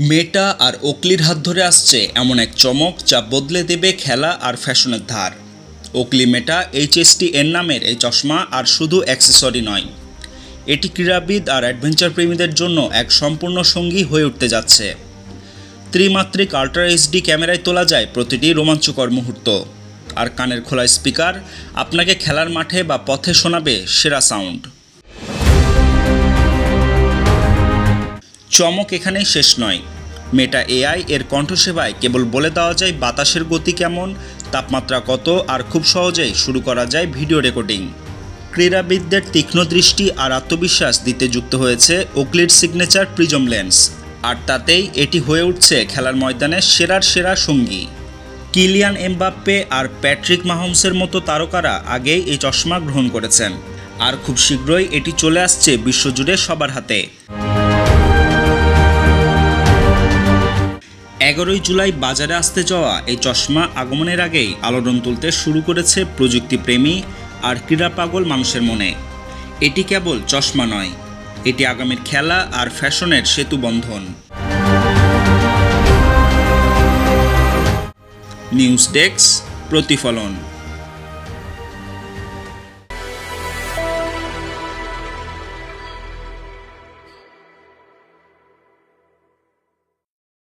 মেটা আর ওকলির হাত ধরে আসছে এমন এক চমক যা বদলে দেবে খেলা আর ফ্যাশনের ধার। ওকলি মেটা এইচএসটি এর নামের এই চশমা আর শুধু অ্যাক্সেসরি নয়। এটি ক্রীড়াবিদ আর অ্যাডভেঞ্চার প্রেমীদের জন্য এক সম্পূর্ণ সঙ্গী হয়ে উঠতে যাচ্ছে। ত্রিমাত্রিক আল্ট্রা এইচডি ক্যামেরায় তোলা যায় প্রতিটি রোমাঞ্চকর মুহূর্ত। আর কানের খোলা স্পিকার আপনাকে খেলার মাঠে বা পথে শোনাবে সেরা সাউন্ড। চমক এখানেই শেষ নয়। মেটা এআই এর কণ্ঠসেবায় কেবল বলে দেওয়া যায় বাতাসের গতি কেমন, তাপমাত্রা কত, আর খুব সহজেই শুরু করা যায় ভিডিও রেকর্ডিং। ক্রীড়াবিদদের তীক্ষ্ণ দৃষ্টি আর আত্মবিশ্বাস দিতে যুক্ত হয়েছে ওকলিড সিগনেচার প্রিজম লেন্স। আর তাতেই এটি হয়ে উঠছে খেলার ময়দানে সেরার সেরা সঙ্গী। কিলিয়ান এমবাপ্পে আর প্যাট্রিক মাহমসের মতো তারকারা আগেই এই চশমা গ্রহণ করেছেন। আর খুব শীঘ্রই এটি চলে আসছে বিশ্বজুড়ে সবার হাতে। এগারোই জুলাই বাজারে আসতে যাওয়া এই চশমা আগমনের আগেই আলোড়ন তুলতে শুরু করেছে প্রযুক্তিপ্রেমী আর ক্রীড়া পাগল মানুষের মনে। এটি কেবল চশমা নয়, এটি আগামীর খেলা আর ফ্যাশনের সেতু বন্ধন। নিউজ ডেস্ক, প্রতিফলন।